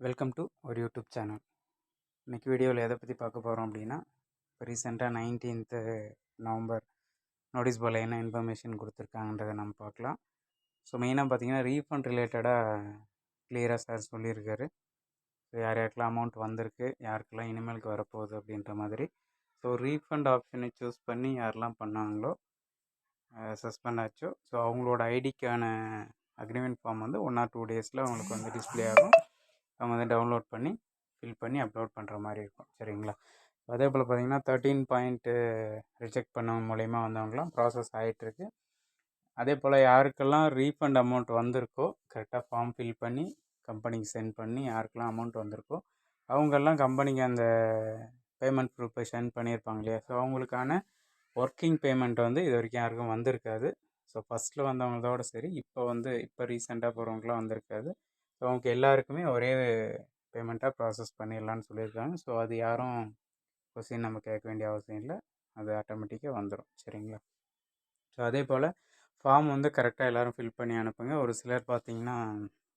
Welcome to ஒரு YouTube channel இன்றைக்கி வீடியோவில் எதை பற்றி பார்க்க போகிறோம் அப்படின்னா இப்போ ரீசெண்டாக நைன்டீன்த்து நவம்பர் நோட்டீஸ் போல் என்ன இன்ஃபர்மேஷன் கொடுத்துருக்காங்கன்றதை நம்ம பார்க்கலாம். ஸோ மெயினாக பார்த்தீங்கன்னா ரீஃபண்ட் ரிலேட்டடாக கிளியராக சார் சொல்லியிருக்காரு. ஸோ யார் யாருக்கெல்லாம் அமௌண்ட் வந்திருக்கு யாருக்கெல்லாம் இனிமேலுக்கு வரப்போகுது அப்படின்ற மாதிரி. ஸோ ரீஃபண்ட் ஆப்ஷனை சூஸ் பண்ணி யாரெல்லாம் பண்ணாங்களோ சஸ்பெண்ட் ஆச்சோ. ஸோ அவங்களோட ஐடிக்கான அக்ரிமெண்ட் ஃபார்ம் வந்து ஒன் ஆர் டூ டேஸில் அவங்களுக்கு வந்து டிஸ்பிளே ஆகும். அவங்க வந்து டவுன்லோட் பண்ணி ஃபில் பண்ணி அப்லோட் பண்ணுற மாதிரி இருக்கும். சரிங்களா? அதே போல் பார்த்திங்கன்னா தேர்ட்டீன் பாயிண்ட்டு ரிஜெக்ட் பண்ண மூலயமா வந்தவங்களாம் ப்ராசஸ் ஆகிட்டுருக்கு அதே போல் யாருக்கெல்லாம் ரீஃபண்ட் அமௌண்ட் வந்திருக்கோ கரெக்டாக ஃபார்ம் ஃபில் பண்ணி கம்பெனிக்கு சென்ட் பண்ணி யாருக்கெல்லாம் அமௌண்ட் வந்திருக்கோ அவங்கெல்லாம் கம்பெனிக்கு அந்த பேமெண்ட் ப்ரூஃபை சென்ட் பண்ணியிருப்பாங்க இல்லையா? ஸோ அவங்களுக்கான ஒர்க்கிங் பேமெண்ட் வந்து இது வரைக்கும் யாருக்கும் வந்திருக்காது. ஸோ ஃபஸ்ட்டில் வந்தவங்களதோட சரி இப்போ வந்து இப்போ ரீசெண்டாக போகிறவங்களாம் வந்திருக்காது. ஸோ அவங்க எல்லாருக்குமே ஒரே பேமெண்ட்டாக ப்ராசஸ் பண்ணிடலான்னு சொல்லியிருக்காங்க ஸோ அது யாரும் கொஸ்டின் நம்ம கேட்க வேண்டிய அவசியம் இல்லை. அது ஆட்டோமேட்டிக்காக வந்துடும் சரிங்களா? ஸோ அதே போல் ஃபார்ம் வந்து கரெக்டாக எல்லோரும் ஃபில் பண்ணி அனுப்புங்க. ஒரு சிலர் பார்த்தீங்கன்னா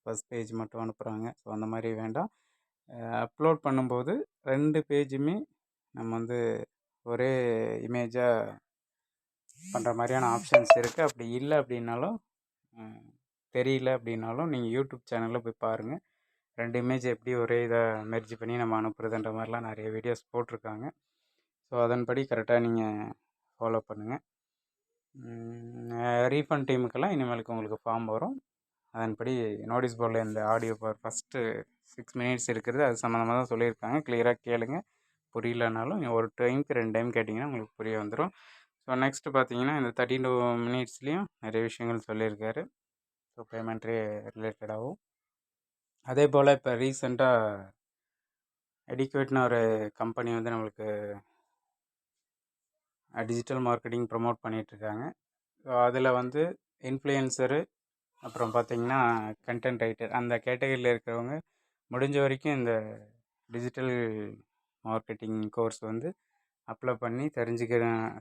ஃபஸ்ட் பேஜ் மட்டும் அனுப்புகிறாங்க ஸோ அந்த மாதிரி வேண்டாம். அப்லோட் பண்ணும்போது ரெண்டு பேஜுமே நம்ம வந்து ஒரே இமேஜாக பண்ணுற மாதிரியான ஆப்ஷன்ஸ் இருக்குது அப்படி இல்லை அப்படின்னாலும் தெரியல அப்படின்னாலும் நீங்கள் யூடியூப் சேனலில் போய் பாருங்கள் ரெண்டு இமேஜ் எப்படி ஒரே இதாக மெர்ஜ் பண்ணி நம்ம அனுப்புறதுன்ற மாதிரிலாம் நிறைய வீடியோஸ் போட்டிருக்காங்க. ஸோ அதன்படி கரெக்டாக நீங்கள் ஃபாலோ பண்ணுங்கள் ரீஃபண்ட் டீமுக்கெல்லாம் இனிமேலுக்கு உங்களுக்கு ஃபார்ம் வரும். அதன்படி நோட்டீஸ் போர்டில் இந்த ஆடியோ ஃபஸ்ட்டு சிக்ஸ் மினிட்ஸ் இருக்கிறது அது சம்மந்தமாக தான் சொல்லியிருக்காங்க. கிளியராக கேளுங்க. புரியலனாலும் ஒரு டைமுக்கு ரெண்டு டைம் கேட்டிங்கன்னா உங்களுக்கு புரிய வந்துடும் ஸோ நெக்ஸ்ட்டு பார்த்தீங்கன்னா இந்த தேர்ட்டி டூ மினிட்ஸ்லேயும் நிறைய விஷயங்கள் சொல்லியிருக்காரு. ஸோ பேமெண்ட் ரிலேட்டடாகவும் அதே போல் இப்போ ரீசெண்டாக எடிக்வேட்னு ஒரு கம்பெனி வந்து நம்மளுக்கு டிஜிட்டல் மார்க்கெட்டிங் ப்ரமோட் பண்ணிகிட்ருக்காங்க ஸோ அதில் வந்து இன்ஃப்ளூயன்சரு அப்புறம் பார்த்திங்கன்னா கண்டென்ட் ரைட்டர் அந்த கேட்டகரியில் இருக்கிறவங்க முடிஞ்ச வரைக்கும் இந்த டிஜிட்டல் மார்க்கெட்டிங் கோர்ஸ் வந்து அப்ளை பண்ணி தெரிஞ்சுக்க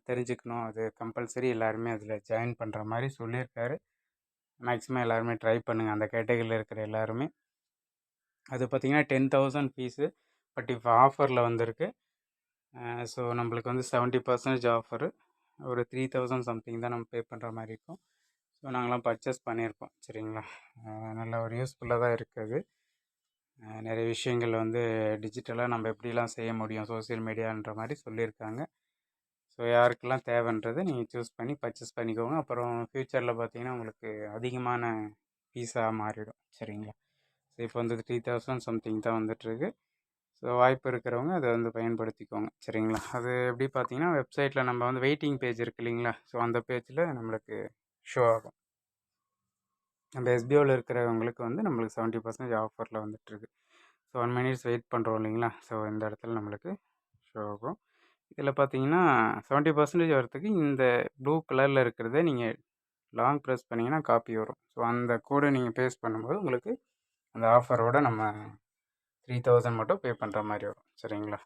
தெரிஞ்சுக்கணும். அது கம்பல்சரி எல்லாருமே அதில் ஜாயின் பண்ணுற மாதிரி சொல்லியிருக்காரு. மேக்ஸிமம் எல்லாருமே ட்ரை பண்ணுங்கள் அந்த கேட்டகரியில் இருக்கிற எல்லாருமே. அது பார்த்திங்கன்னா டென் தௌசண்ட் ஃபீஸு பட் இப்போ ஆஃபரில் வந்திருக்கு. ஸோ நம்மளுக்கு வந்து செவன்ட்டி பர்சன்டேஜ் ஆஃபரு ஒரு த்ரீ தௌசண்ட் சம்திங் தான் நம்ம பே பண்ணுற மாதிரி இருக்கும். ஸோ நாங்களாம் பர்ச்சேஸ் பண்ணியிருக்கோம். சரிங்களா? நல்ல ஒரு யூஸ்ஃபுல்லாக தான் இருக்குது நிறைய விஷயங்கள் வந்து டிஜிட்டலாக நம்ம எப்படிலாம் செய்ய முடியும் சோசியல் மீடியான்ற மாதிரி சொல்லியிருக்காங்க. ஸோ யாருக்கெல்லாம் தேவைன்றதை நீங்கள் சூஸ் பண்ணி பர்ச்சேஸ் பண்ணிக்கோங்க. அப்புறம் ஃப்யூச்சரில் பார்த்தீங்கன்னா உங்களுக்கு அதிகமான பீஸாக மாறிடும். சரிங்களா? ஸோ இப்போ வந்து த்ரீ தௌசண்ட் சம்திங் தான் வந்துட்டுருக்கு. ஸோ வாய்ப்பு இருக்கிறவங்க அதை வந்து பயன்படுத்திக்கோங்க. சரிங்களா? அது எப்படி பார்த்தீங்கன்னா வெப்சைட்டில் நம்ம வந்து வெயிட்டிங் பேஜ் இருக்கு இல்லைங்களா? ஸோ அந்த பேஜில் நம்மளுக்கு ஷோ ஆகும். நம்ம எஸ்பிஓவில் இருக்கிறவங்களுக்கு வந்து நம்மளுக்கு செவன்ட்டி பர்சன்டேஜ் ஆஃபரில் வந்துட்டுருக்கு. ஸோ ஒன் மினிட்ஸ் வெயிட் பண்ணுறோம் இல்லைங்களா? ஸோ இந்த இடத்துல நம்மளுக்கு ஷோ ஆகும். இதில் பார்த்தீங்கன்னா செவன்ட்டி பர்சன்டேஜ் வரத்துக்கு இந்த ப்ளூ கலரில் இருக்கிறத நீங்கள் லாங் ப்ரெஸ் பண்ணிங்கன்னா காப்பி வரும். ஸோ அந்த கோடை நீங்கள் பேஸ் பண்ணும்போது உங்களுக்கு அந்த ஆஃபரோட நம்ம த்ரீ தௌசண்ட் மட்டும் பே பண்ணுற மாதிரி வரும். சரிங்களா?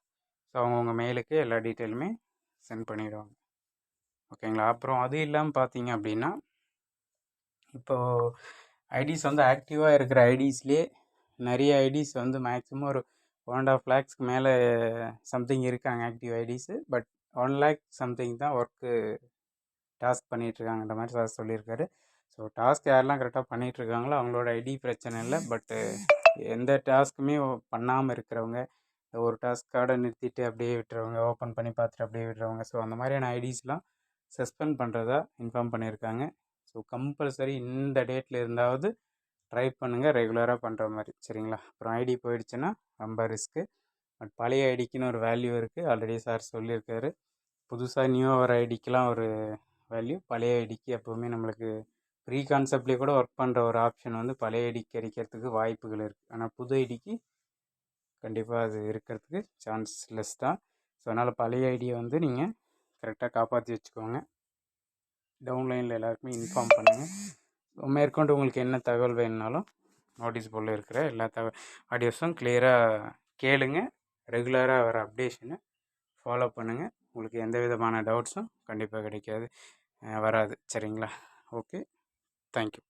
ஸோ அவங்கவுங்க மெயிலுக்கு எல்லா டீட்டெயிலுமே சென்ட் பண்ணிவிடுவாங்க ஓகேங்களா? அப்புறம் அது இல்லாமல் பார்த்தீங்க அப்படின்னா இப்போது ஐடிஸ் வந்து ஆக்டிவாக இருக்கிற ஐடிஸ்லேயே நிறைய ஐடிஸ் வந்து மேக்ஸிமம் ஒரு ஒன் அண்ட் ஆஃப் லேக்ஸ்க்கு மேலே சம்திங் இருக்காங்க active IDs but one lakh something தான் ஒர்க்கு டாஸ்க் பண்ணிகிட்ருக்காங்கன்ற மாதிரி சார் சொல்லியிருக்காரு. ஸோ டாஸ்க் யாரெல்லாம் கரெக்டாக பண்ணிகிட்ருக்காங்களோ அவங்களோட ஐடி பிரச்சனை இல்லை. பட்டு எந்த டாஸ்க்குமே பண்ணாமல் இருக்கிறவங்க ஒரு டாஸ்க்காக நிறுத்திட்டு அப்படியே விட்டுறவங்க ஓப்பன் பண்ணி பார்த்துட்டு அப்படியே விடுறவங்க ஸோ அந்த மாதிரியான ஐடிஸ்லாம் சஸ்பெண்ட் பண்ணுறதா இன்ஃபார்ம் பண்ணியிருக்காங்க. ஸோ கம்பல்சரி இந்த டேட்டில் இருந்தாவது ட்ரை பண்ணுங்கள் ரெகுலராக பண்ணுற மாதிரி சரிங்களா? அப்புறம் ஐடி போயிடுச்சுன்னா ரொம்ப ரிஸ்க்கு. பட் பழைய ஐடிக்குன்னு ஒரு வேல்யூ இருக்குது ஆல்ரெடி சார் சொல்லியிருக்காரு. புதுசாக நியூ வர ஐடிக்கெலாம் ஒரு வேல்யூ. பழைய ஐடிக்கு எப்போவுமே நம்மளுக்கு ப்ரீ கான்செப்ட்லேயே கூட ஒர்க் பண்ணுற ஒரு ஆப்ஷன் வந்து பழைய ஐடி கிடைக்கிறதுக்கு வாய்ப்புகள் இருக்குது ஆனால் புது ஐடிக்கு கண்டிப்பாக அது இருக்கிறதுக்கு சான்ஸ் லெஸ் தான். ஸோ அதனால் பழைய ஐடியை வந்து நீங்கள் கரெக்டாக காப்பாற்றி வச்சுக்கோங்க. டவுன்லைனில் எல்லாருக்குமே இன்ஃபார்ம் பண்ணுங்கள் மேற்கொண்டு உங்களுக்கு என்ன தகவல் வேணுனாலும் நோட்டீஸ் போர்டில் இருக்கிற எல்லா தக ஆடியோஸும் கிளியராக கேளுங்க. ரெகுலராக வர அப்டேஷனை ஃபாலோ பண்ணுங்கள் உங்களுக்கு எந்த விதமான டவுட்ஸும் கண்டிப்பாக கிடைக்காது. வராது. சரிங்களா? Okay thank you